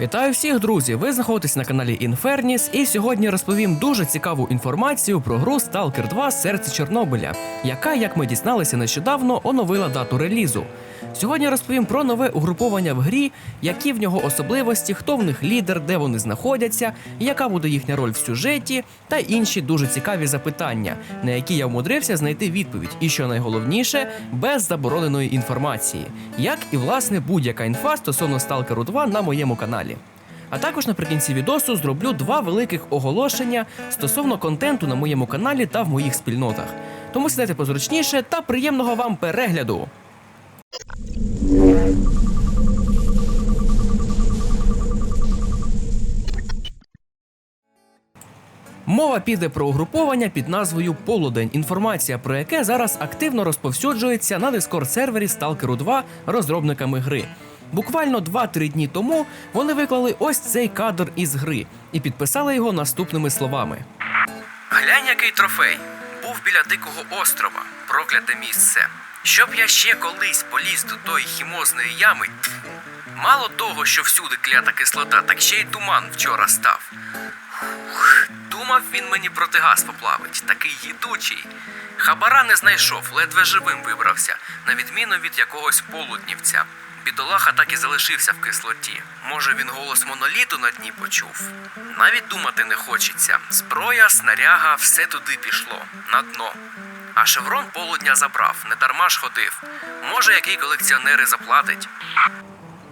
Вітаю всіх, друзі! Ви знаходитесь на каналі Інферніс, і сьогодні розповім дуже цікаву інформацію про гру Stalker 2 Серце Чорнобиля, яка, як ми дізналися нещодавно, оновила дату релізу. Сьогодні розповім про нове угруповання в грі, які в нього особливості, хто в них лідер, де вони знаходяться, яка буде їхня роль в сюжеті, та інші дуже цікаві запитання, на які я вмудрився знайти відповідь, і що найголовніше, без забороненої інформації, як і власне будь-яка інфа стосовно Stalker 2 на моєму каналі. А також наприкінці відосу зроблю два великих оголошення стосовно контенту на моєму каналі та в моїх спільнотах. Тому сідайте позручніше та приємного вам перегляду! Мова піде про угруповання під назвою Полудень, інформація про яке зараз активно розповсюджується на дискорд сервері Stalker 2 розробниками гри. Буквально 2-3 дні тому вони виклали ось цей кадр із гри і підписали його наступними словами: Глянь, який трофей був біля дикого острова, прокляте місце. Щоб я ще колись поліз до тої хімозної ями. Мало того, що всюди клята кислота, так ще й туман вчора став. Думав він мені протигаз поплавить, такий їдучий. Хабара не знайшов, ледве живим вибрався, на відміну від якогось полуднівця. Бідолаха так і залишився в кислоті. Може, він голос моноліту на дні почув. Навіть думати не хочеться. Зброя, снаряга, все туди пішло, на дно. А шеврон полудня забрав, не дарма ж ходив. Може, який колекціонер і заплатить.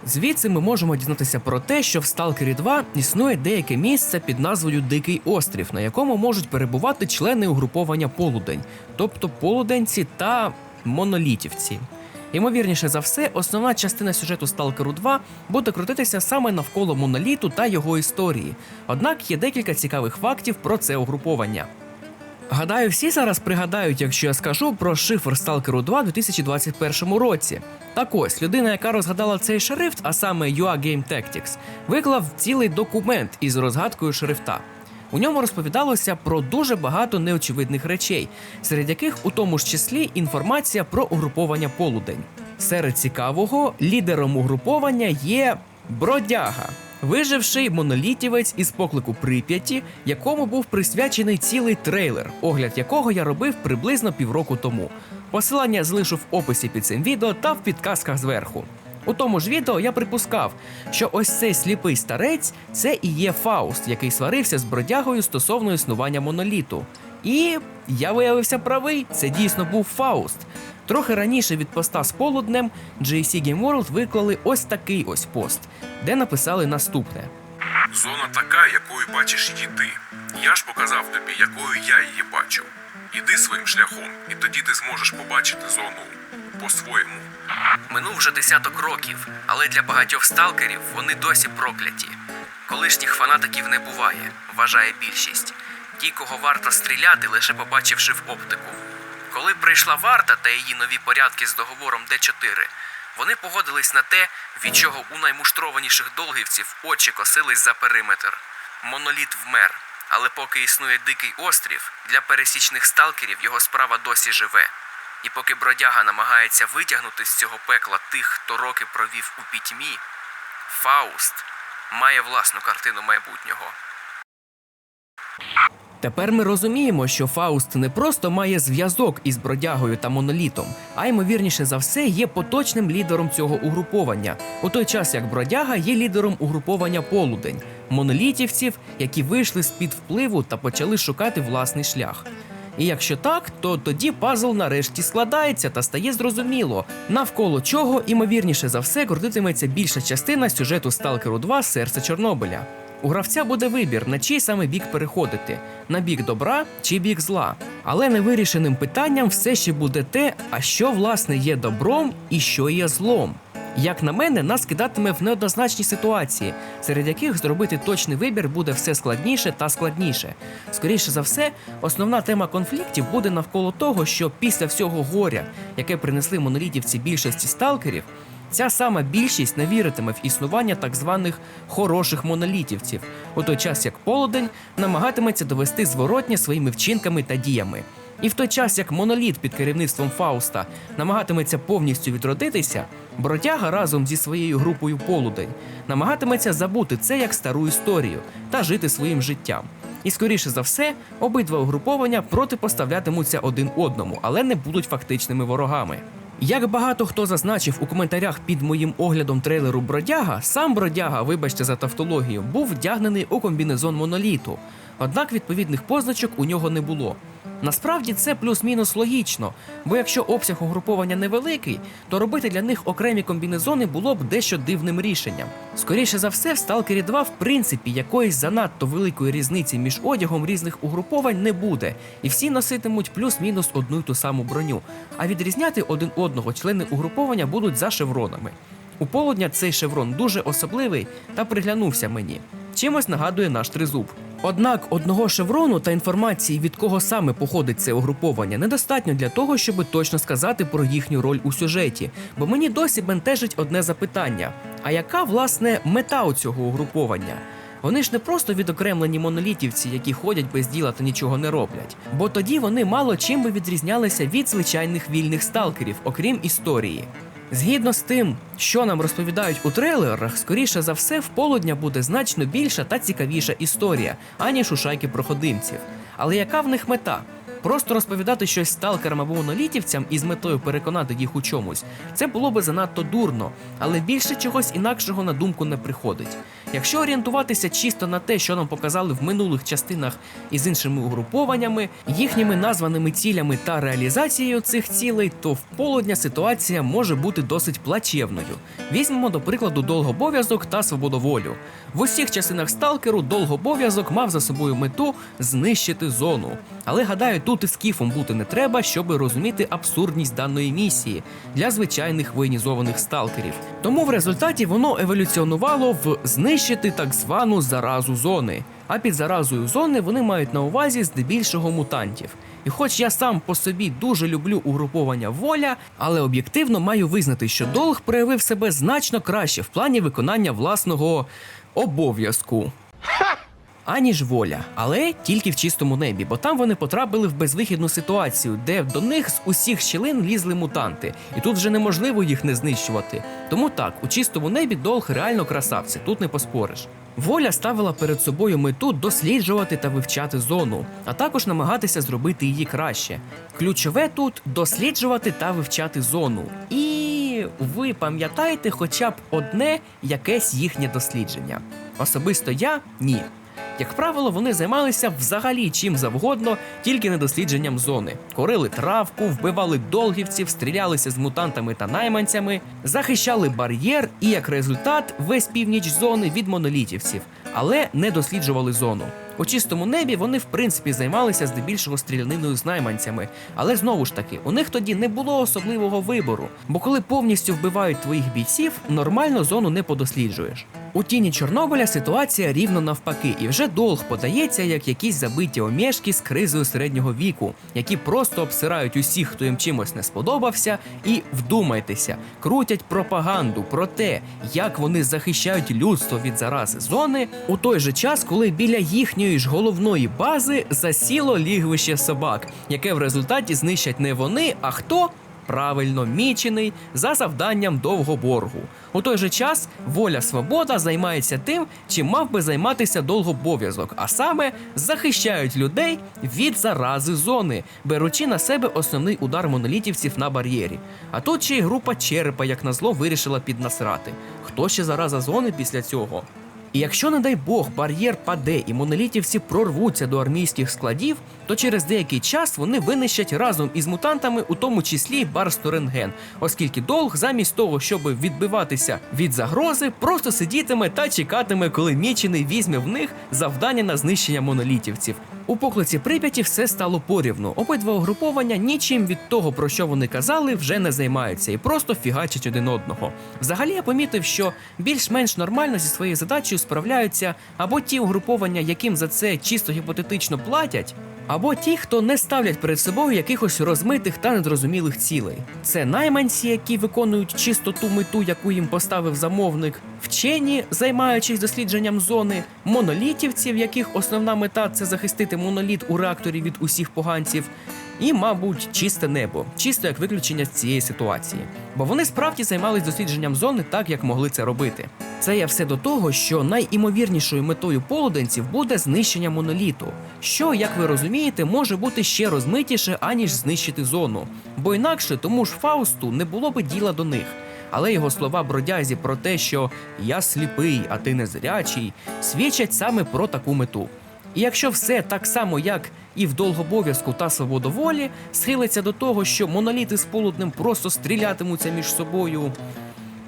Звідси ми можемо дізнатися про те, що в Сталкері 2 існує деяке місце під назвою Дикий острів, на якому можуть перебувати члени угруповання Полудень, тобто полуденці та монолітівці. Ймовірніше за все, основна частина сюжету Сталкеру 2 буде крутитися саме навколо моноліту та його історії. Однак є декілька цікавих фактів про це угруповання. Гадаю, всі зараз пригадають, якщо я скажу про шифр Сталкеру 2 у 2021 році. Так ось, людина, яка розгадала цей шрифт, а саме UA Game Tactics, виклав цілий документ із розгадкою шрифта. У ньому розповідалося про дуже багато неочевидних речей, серед яких у тому ж числі інформація про угруповання полудень. Серед цікавого лідером угруповання є бродяга, виживший монолітівець із поклику Прип'яті, якому був присвячений цілий трейлер, огляд якого я робив приблизно півроку тому. Посилання залишу в описі під цим відео та в підказках зверху. У тому ж відео я припускав, що ось цей сліпий старець це і є Фауст, який сварився з бродягою стосовно існування моноліту. І я виявився правий, це дійсно був Фауст. Трохи раніше від поста з полуднем JC Game World виклали ось такий ось пост, де написали наступне. Зона така, якою бачиш її ти. Я ж показав тобі, якою я її бачу. Іди своїм шляхом, і тоді ти зможеш побачити зону по-своєму. Минув вже десяток років, але для багатьох сталкерів вони досі прокляті. Колишніх фанатиків не буває, вважає більшість. Ті, кого варто стріляти, лише побачивши в оптику. Коли прийшла варта та її нові порядки з договором Д4, вони погодились на те, від чого у наймуштрованіших долгівців очі косились за периметр. Моноліт вмер, але поки існує дикий острів, для пересічних сталкерів його справа досі живе. І поки бродяга намагається витягнути з цього пекла тих, хто роки провів у пітьмі, Фауст має власну картину майбутнього. Тепер ми розуміємо, що Фауст не просто має зв'язок із бродягою та монолітом, а ймовірніше за все є поточним лідером цього угруповання, у той час як бродяга є лідером угруповання полудень, монолітівців, які вийшли з під впливу та почали шукати власний шлях. І якщо так, то тоді пазл нарешті складається та стає зрозуміло, навколо чого імовірніше за все крутитиметься більша частина сюжету Сталкеру 2 Серце Чорнобиля. У гравця буде вибір, на чий саме бік переходити: на бік добра чи бік зла. Але невирішеним питанням все ще буде те, а що власне є добром і що є злом. Як на мене, нас кидатиме в неоднозначні ситуації, серед яких зробити точний вибір буде все складніше та складніше. Скоріше за все, основна тема конфліктів буде навколо того, що після всього горя, яке принесли монолітівці більшості сталкерів, ця сама більшість не віритиме в існування так званих хороших монолітівців, у той час як полудень намагатиметься довести зворотнє своїми вчинками та діями. І в той час, як моноліт під керівництвом Фауста намагатиметься повністю відродитися, бродяга разом зі своєю групою полудень намагатиметься забути це як стару історію та жити своїм життям. І скоріше за все, обидва угруповання протипоставлятимуться один одному, але не будуть фактичними ворогами. Як багато хто зазначив у коментарях під моїм оглядом трейлеру Бродяга, сам Бродяга, вибачте за тавтологію, був вдягнений у комбінезон моноліту. Однак відповідних позначок у нього не було. Насправді це плюс-мінус логічно, бо якщо обсяг угруповання невеликий, то робити для них окремі комбінезони було б дещо дивним рішенням. Скоріше за все, в Stalker 2 в принципі якоїсь занадто великої різниці між одягом різних угруповань не буде, і всі носитимуть плюс-мінус одну й ту саму броню. А відрізняти один одного члени угруповання будуть за шевронами. У полудня цей шеврон дуже особливий та приглянувся мені. Чимось нагадує наш тризуб. Однак одного шеврону та інформації, від кого саме походить це угруповання, недостатньо для того, щоб точно сказати про їхню роль у сюжеті. Бо мені досі бентежить одне запитання: а яка власне мета у цього угруповання? Вони ж не просто відокремлені монолітівці, які ходять без діла та нічого не роблять. Бо тоді вони мало чим би відрізнялися від звичайних вільних сталкерів, окрім історії. Згідно з тим, що нам розповідають у трейлерах, скоріше за все, в полудня буде значно більша та цікавіша історія, аніж у шайки проходимців. Але яка в них мета? Просто розповідати щось сталкерам або монолітівцям із метою переконати їх у чомусь, це було би занадто дурно, але більше чогось інакшого на думку не приходить. Якщо орієнтуватися чисто на те, що нам показали в минулих частинах із іншими угрупованнями, їхніми названими цілями та реалізацією цих цілей, то в полудня ситуація може бути досить плачевною. Візьмемо до прикладу довгобов'язок та свободоволю. В усіх частинах сталкеру довгобов'язок мав за собою мету знищити зону. Але гадаю, тут і скіфом бути не треба, щоб розуміти абсурдність даної місії для звичайних воєнізованих сталкерів. Тому в результаті воно еволюціонувало в знищити так звану заразу зони. А під заразою зони вони мають на увазі здебільшого мутантів. І хоч я сам по собі дуже люблю угруповання воля, але об'єктивно маю визнати, що долг проявив себе значно краще в плані виконання власного обов'язку. Аніж воля, але тільки в чистому небі, бо там вони потрапили в безвихідну ситуацію, де до них з усіх щілин лізли мутанти, і тут вже неможливо їх не знищувати. Тому так, у чистому небі долг реально красавці, тут не поспориш. Воля ставила перед собою мету досліджувати та вивчати зону, а також намагатися зробити її краще. Ключове тут досліджувати та вивчати зону. І ви пам'ятаєте хоча б одне якесь їхнє дослідження. Особисто я ні. Як правило, вони займалися взагалі чим завгодно, тільки не дослідженням зони. Корили травку, вбивали долгівців, стрілялися з мутантами та найманцями, захищали бар'єр і як результат весь північ зони від монолітівців, але не досліджували зону. У чистому небі вони в принципі займалися здебільшого стріляниною з найманцями, але знову ж таки, у них тоді не було особливого вибору, бо коли повністю вбивають твоїх бійців, нормально зону не подосліджуєш. У тіні Чорнобиля ситуація рівно навпаки, і вже долг подається як якісь забиті омєшки з кризою середнього віку, які просто обсирають усіх, хто їм чимось не сподобався, і вдумайтеся, крутять пропаганду про те, як вони захищають людство від зарази зони, у той же час, коли біля їхньої ж головної бази засіло лігвище собак, яке в результаті знищать не вони, а хто? Правильно мічений за завданням довгоборгу. У той же час воля свобода займається тим, чим мав би займатися довгобов'язок, а саме захищають людей від зарази зони, беручи на себе основний удар монолітівців на бар'єрі. А тут ще й група черепа, як назло, вирішила піднасрати. Хто ще зараза зони після цього? І якщо, не дай Бог, бар'єр паде і монолітівці прорвуться до армійських складів, то через деякий час вони винищать разом із мутантами, у тому числі Барсту Рентген, оскільки долг, замість того, щоб відбиватися від загрози, просто сидітиме та чекатиме, коли мічений візьме в них завдання на знищення монолітівців. У поклиці Прип'яті все стало порівну. Обидва угруповання нічим від того, про що вони казали, вже не займаються і просто фігачать один одного. Взагалі я помітив, що більш-менш нормально зі своєю задачею справляються або ті угруповання, яким за це чисто гіпотетично платять, або ті, хто не ставлять перед собою якихось розмитих та незрозумілих цілей. Це найманці, які виконують чисто ту мету, яку їм поставив замовник, вчені, займаючись дослідженням зони, монолітівці, в яких основна мета це захистити моноліт у реакторі від усіх поганців. і, мабуть, чисте небо, чисто як виключення з цієї ситуації. Бо вони справді займались дослідженням зони так, як могли це робити. Це я все до того, що найімовірнішою метою полуденців буде знищення моноліту, що, як ви розумієте, може бути ще розмитіше, аніж знищити зону. Бо інакше тому ж Фаусту не було би діла до них. Але його слова бродязі про те, що я сліпий, а ти незрячий, свідчать саме про таку мету. І якщо все так само, як і в довгобов'язку та свободоволі, схилиться до того, що моноліти з полуднем просто стрілятимуться між собою,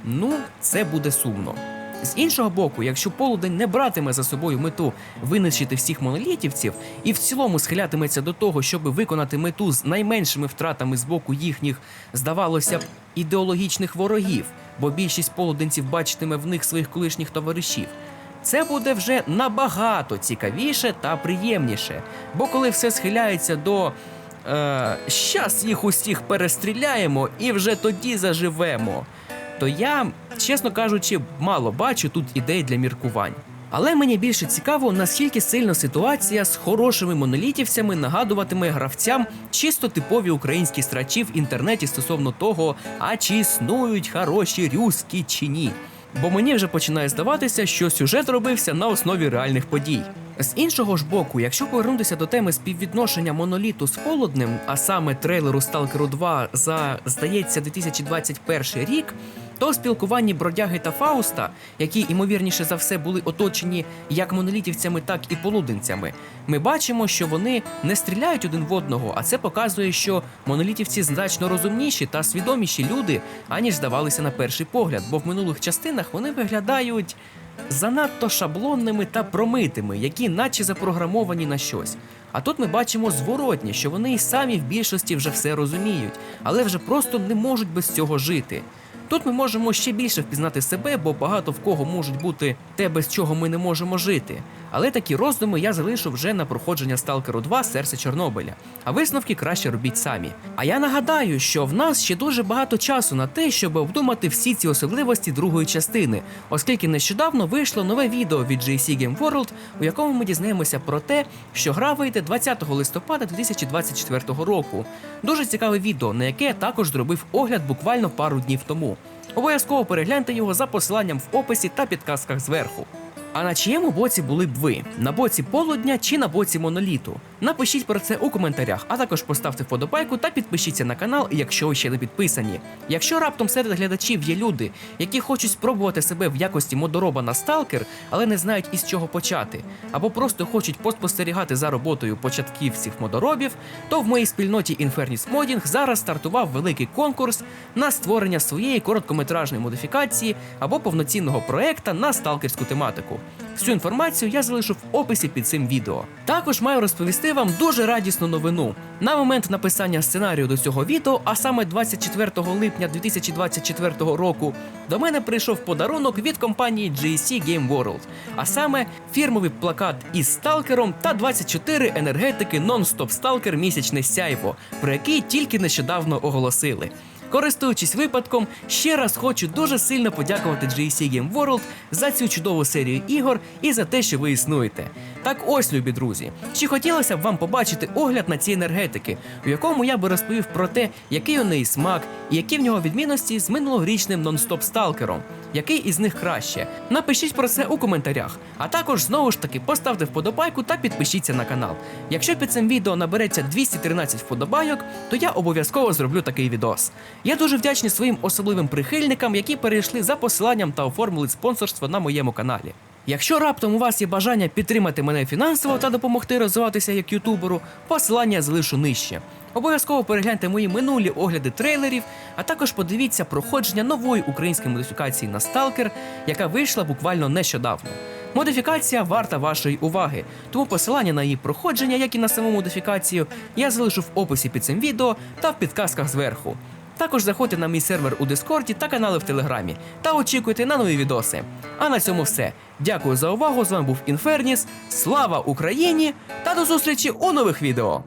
ну це буде сумно. З іншого боку, якщо полудень не братиме за собою мету винищити всіх монолітівців і в цілому схилятиметься до того, щоб виконати мету з найменшими втратами з боку їхніх, здавалося б, ідеологічних ворогів, бо більшість полуденців бачитиме в них своїх колишніх товаришів. Це буде вже набагато цікавіше та приємніше. Бо коли все схиляється до е, щас їх усіх перестріляємо і вже тоді заживемо, то я, чесно кажучи, мало бачу тут ідей для міркувань. Але мені більше цікаво, наскільки сильно ситуація з хорошими монолітівцями нагадуватиме гравцям чисто типові українські страчі в інтернеті стосовно того, а чи існують хороші рюски чи ні. Бо мені вже починає здаватися, що сюжет робився на основі реальних подій. З іншого ж боку, якщо повернутися до теми співвідношення моноліту з холодним, а саме трейлеру Stalker 2 за здається 2021 рік, то в спілкуванні бродяги та Фауста, які ймовірніше за все були оточені як монолітівцями, так і полуденцями, ми бачимо, що вони не стріляють один в одного, а це показує, що монолітівці значно розумніші та свідоміші люди, аніж здавалися на перший погляд, бо в минулих частинах вони виглядають занадто шаблонними та промитими, які наче запрограмовані на щось. А тут ми бачимо зворотні, що вони і самі в більшості вже все розуміють, але вже просто не можуть без цього жити. Тут ми можемо ще більше впізнати себе, бо багато в кого можуть бути те, без чого ми не можемо жити. Але такі роздуми я залишу вже на проходження Сталкеру 2 серце Чорнобиля. А висновки краще робіть самі. А я нагадаю, що в нас ще дуже багато часу на те, щоб обдумати всі ці особливості другої частини, оскільки нещодавно вийшло нове відео від JC Game World, у якому ми дізнаємося про те, що гра вийде 20 листопада 2024 року. Дуже цікаве відео, на яке я також зробив огляд буквально пару днів тому. Обов'язково перегляньте його за посиланням в описі та підказках зверху. А на чиєму боці були б ви? На боці полудня чи на боці моноліту? Напишіть про це у коментарях, а також поставте вподобайку та підпишіться на канал, якщо ви ще не підписані. Якщо раптом серед глядачів є люди, які хочуть спробувати себе в якості модороба на сталкер, але не знають із чого почати, або просто хочуть поспостерігати за роботою початківців модоробів, то в моїй спільноті Infernis Modding зараз стартував великий конкурс на створення своєї короткометражної модифікації або повноцінного проекта на сталкерську тематику. Всю інформацію я залишу в описі під цим відео. Також маю розповісти вам дуже радісну новину. На момент написання сценарію до цього відео, а саме 24 липня 2024 року, до мене прийшов подарунок від компанії GSC Game World, а саме фірмовий плакат із сталкером та 24 енергетики Non-Stop Stalker місячне сяйво, про який тільки нещодавно оголосили. Користуючись випадком, ще раз хочу дуже сильно подякувати GSC Game World за цю чудову серію ігор і за те, що ви існуєте. Так ось, любі друзі, чи хотілося б вам побачити огляд на ці енергетики, у якому я би розповів про те, який у неї смак і які в нього відмінності з минулорічним нон-стоп сталкером, який із них краще. Напишіть про це у коментарях. А також знову ж таки поставте вподобайку та підпишіться на канал. Якщо під цим відео набереться 213 вподобайок, то я обов'язково зроблю такий відос. Я дуже вдячний своїм особливим прихильникам, які перейшли за посиланням та оформили спонсорство на моєму каналі. Якщо раптом у вас є бажання підтримати мене фінансово та допомогти розвиватися як ютуберу, посилання залишу нижче. Обов'язково перегляньте мої минулі огляди трейлерів, а також подивіться проходження нової української модифікації на Stalker, яка вийшла буквально нещодавно. Модифікація варта вашої уваги, тому посилання на її проходження, як і на саму модифікацію, я залишу в описі під цим відео та в підказках зверху. Також заходьте на мій сервер у Дискорді та канали в Телеграмі та очікуйте на нові відоси. А на цьому все. Дякую за увагу. З вами був Інферніс. Слава Україні! Та до зустрічі у нових відео!